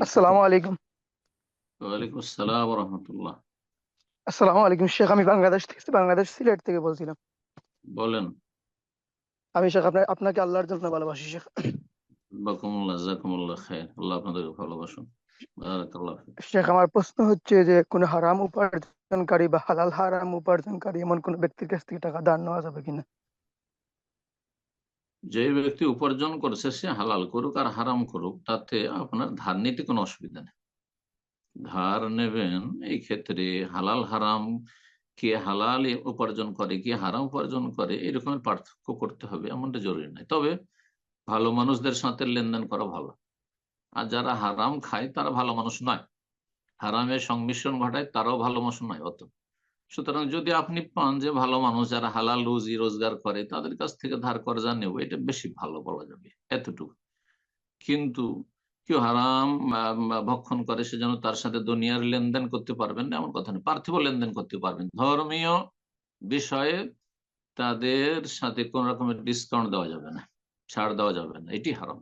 আসসালামু আলাইকুম ওয়ালাইকুম আসসালাম রহমতুল্লাহ আসসালামু আলাইকুম শেখ আমি বাংলাদেশ থেকে বাংলাদেশ সিলেট থেকে বলছিলাম। বলেন। আমি শেখ আপনার আপনাকে আল্লাহর জন্য ভালোবাসি শেখ। বাকুমুল্লাহ জাকুমুল্লাহ খায় আল্লাহ আপনাদেরকে ভালোবাসুন। শেখ আমার প্রশ্ন হচ্ছে যে কোনো হারাম উপার্জনকারী বা হালাল হারাম উপার্জনকারী এমন কোন ব্যক্তির কাছ থেকে টাকা দান নেওয়া যাবে কিনা? যে ব্যক্তি উপার্জন করছে, সে হালাল করুক আর হারাম করুক, তাতে আপনার ধার নিতে কোনো অসুবিধা নেই। ধার নেবেন এই ক্ষেত্রে হালাল হারাম, কে হালাল উপার্জন করে, কে হারাম উপার্জন করে, এরকমের পার্থক্য করতে হবে, এমনটা জরুরি নয়। তবে ভালো মানুষদের সাথে লেনদেন করা ভালো। আর যারা হারাম খায়, তারা ভালো মানুষ নয়। হারামের সংমিশ্রণ ঘটায়, তারাও ভালো মানুষ নয় অত। সুতরাং যদি আপনি পান যে ভালো মানুষ যারা হালাল রুজি রোজগার করে, তাদের কাছ থেকে ধার কর্জা নেব, এটা বেশি ভালো বলা যাবে, এতটুকু। কিন্তু কেউ হারাম ভক্ষণ করে সেজন্য তার সাথে দুনিয়ার লেনদেন করতে পারবেন না, এমন কথা নেই পার্থিব লেনদেন করতে পারবেন। ধর্মীয় বিষয়ে তাদের সাথে কোন রকমের ডিসকাউন্ট দেওয়া যাবে না, ছাড় দেওয়া যাবে না, এটি হারাম।